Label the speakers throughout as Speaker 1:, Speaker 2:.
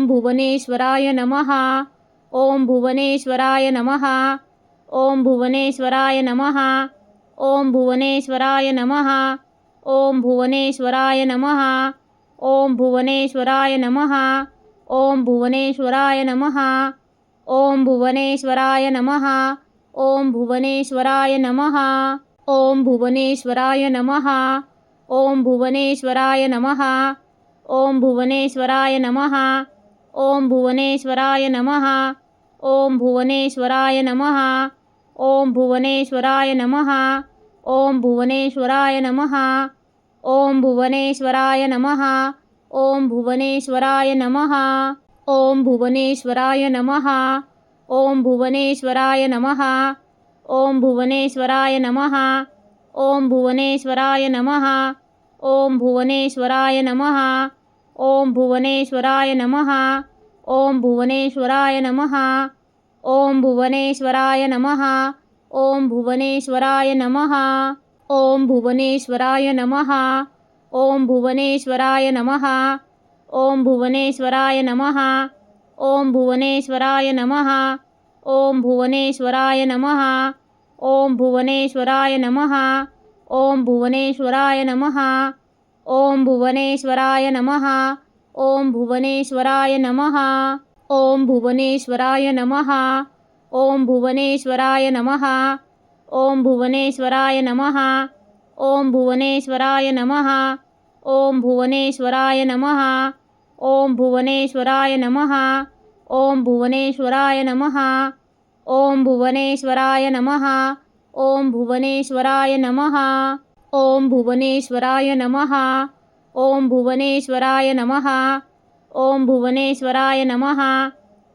Speaker 1: ओम भुवनेश्वराय नमः ओम भुवनेश्वराय नमः ओम भुवनेश्वराय नमः ओम भुवनेश्वराय नमः ओम भुवनेश्वराय नमः ओम भुवनेश्वराय नमः ओम भुवनेश्वराय नमः ओम भुवनेश्वराय नमः ओम भुवनेश्वराय नमः ओम भुवनेश्वराय नमः ओम भुवनेश्वराय नमः ओम भुवनेश्वराय नमः ओम भुवनेश्वराय नमः ओम भुवनेश्वराय नमः ओम भुवनेश्वराय नमः ओम भुवनेश्वराय नमः ओम भुवनेश्वराय नमः ओम भुवनेश्वराय नमः ओम भुवनेश्वराय नमः ओम भुवनेश्वराय नमः ओम भुवनेश्वराय नमः ओम भुवनेश्वराय नमः ओम भुवनेश्वराय नमः ओम भुवनेश्वराय नमः ओम भुवनेश्वराय नमः ओम भुवनेश्वराय नमः ओम भुवनेश्वराय नमः ओम भुवनेश्वराय नमः ओम भुवनेश्वराय नमः ओम भुवनेश्वराय नमः ओम भुवनेश्वराय नमः ओम भुवनेश्वराय नमः ओम भुवनेश्वराय नमः ओम भुवनेश्वराय नमः ओम भुवनेश्वराय नमः ओम भुवनेश्वराय नमः ओम भुवनेश्वराय नमः ओम भुवनेश्वराय नमः ओम भुवनेश्वराय नमः ओम भुवनेश्वराय नमः ओम भुवनेश्वराय नमः ओम भुवनेश्वराय नमः ओम भुवनेश्वराय नमः ओम भुवनेश्वराय नमः ओम भुवनेश्वराय नमः ओम भुवनेश्वराय नमः ओम भुवनेश्वराय नमः ओम भुवनेश्वराय नमः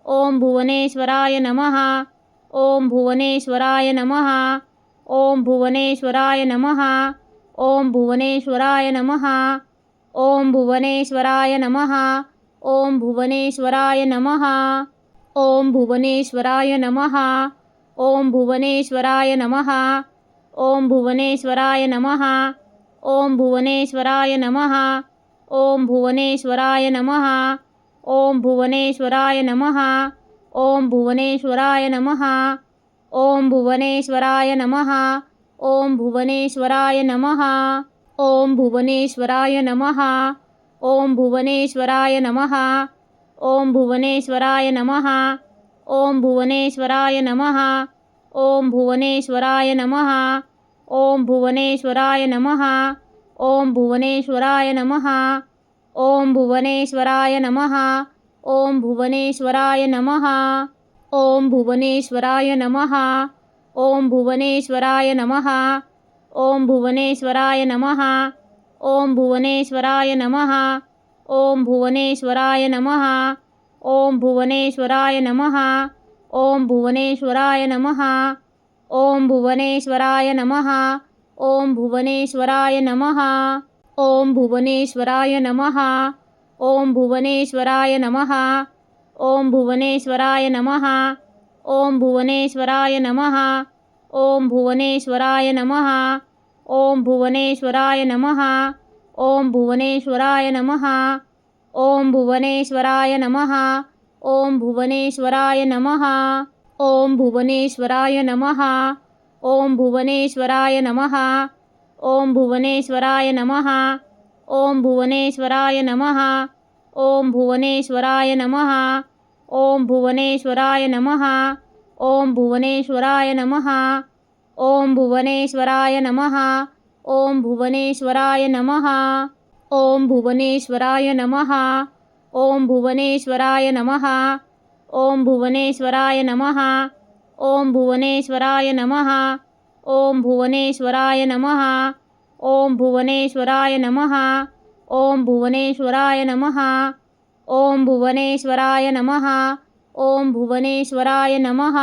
Speaker 1: ओम भुवनेश्वराय नमः ओम भुवनेश्वराय नमः ओम भुवनेश्वराय नमः ओम भुवनेश्वराय नमः ओम भुवनेश्वराय नमः ओम भुवनेश्वराय नमः ओम भुवनेश्वराय नमः ओम भुवनेश्वराय नमः ओम भुवनेश्वराय नमः ओम भुवनेश्वराय नमः ओम भुवनेश्वराय नमः ओम भुवनेश्वराय नमः ओम भुवनेश्वराय नमः ओम भुवनेश्वराय नमः ओम भुवनेश्वराय नमः ओम भुवनेश्वराय नमः ओम भुवनेश्वराय नमः ओम भुवनेश्वराय नमः ओम भुवनेश्वराय नमः ओम भुवनेश्वराय नमः ओम भुवनेश्वराय नमः ओम भुवनेश्वराय नमः ओम भुवनेश्वराय नमः ओम भुवनेश्वराय नमः ओम भुवनेश्वराय नमः ओम भुवनेश्वराय नमः ओम भुवनेश्वराय नमः ओम भुवनेश्वराय नमः ओम भुवनेश्वराय नमः ओम भुवनेश्वराय नमः ओम भुवनेश्वराय नमः ओम भुवनेश्वराय नमः ओम भुवनेश्वराय नमः ओम भुवनेश्वराय नमः ओम भुवनेश्वराय नमः ओम भुवनेश्वराय नमः ओम भुवनेश्वराय नमः ओम भुवनेश्वराय नमः ओम भुवनेश्वराय नमः ओम भुवनेश्वराय नमः ओम भुवनेश्वराय नमः ओम भुवनेश्वराय नमः ओम भुवनेश्वराय नमः ओम भुवनेश्वराय नमः ओम भुवनेश्वराय नमः ओम भुवनेश्वराय नमः ओम भुवनेश्वराय नमः ओम भुवनेश्वराय नमः ओम भुवनेश्वराय नमः ओम भुवनेश्वराय नमः ओम भुवनेश्वराय नमः ओम भुवनेश्वराय नमः ओम भुवनेश्वराय नमः। ओम भुवनेश्वराय नमः। ओम भुवनेश्वराय नमः। ओम भुवनेश्वराय नमः। ओम भुवनेश्वराय नमः। ओम भुवनेश्वराय नमः। ओम भुवनेश्वराय नमः। ओम भुवनेश्वराय नमः।